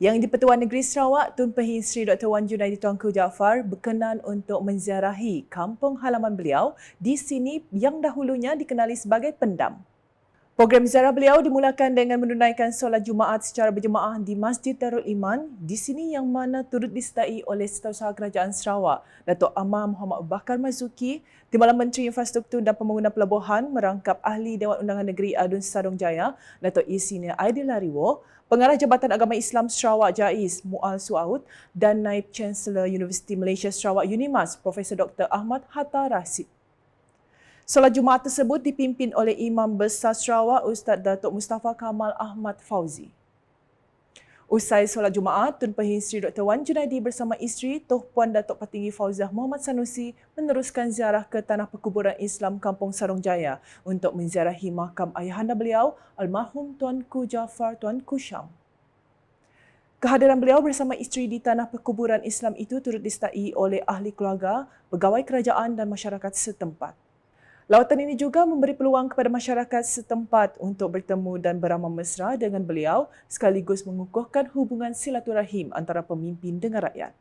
Yang di-Pertuan Negeri Sarawak, Tun Pehin Sri Dr. Wan Junaidi Tuanku Jaafar berkenan untuk menziarahi kampung halaman beliau di sini yang dahulunya dikenali sebagai Pendam. Program ziarah beliau dimulakan dengan menunaikan solat Jumaat secara berjemaah di Masjid Darul Iman di sini yang mana turut disertai oleh Setiausaha Kerajaan Sarawak, Datuk Amar Muhammad Bakar Mazuki, Timbalan Menteri Infrastruktur dan Pembangunan Pelabuhan merangkap Ahli Dewan Undangan Negeri Adun Sarung Jaya, Datuk Isina Aidil Lariwo, Pengarah Jabatan Agama Islam Sarawak Jais Mual Suaud dan Naib Chancellor Universiti Malaysia Sarawak Unimas Profesor Dr. Ahmad Hatta Rasid. Solat Jumaat tersebut dipimpin oleh Imam Besar Sarawak Ustaz Datuk Mustafa Kamal Ahmad Fauzi. Usai solat Jumaat, Tun Pehin Sri Dr. Wan Junaidi bersama isteri Toh Puan Datuk Patinggi Fauziah Muhammad Sanusi meneruskan ziarah ke Tanah Perkuburan Islam Kampung Sarung Jaya untuk menziarahi makam ayahanda beliau, almarhum Tuanku Jafar Tuanku Syam. Kehadiran beliau bersama isteri di Tanah Perkuburan Islam itu turut disertai oleh ahli keluarga, pegawai kerajaan dan masyarakat setempat. Lawatan ini juga memberi peluang kepada masyarakat setempat untuk bertemu dan beramah mesra dengan beliau sekaligus mengukuhkan hubungan silaturahim antara pemimpin dengan rakyat.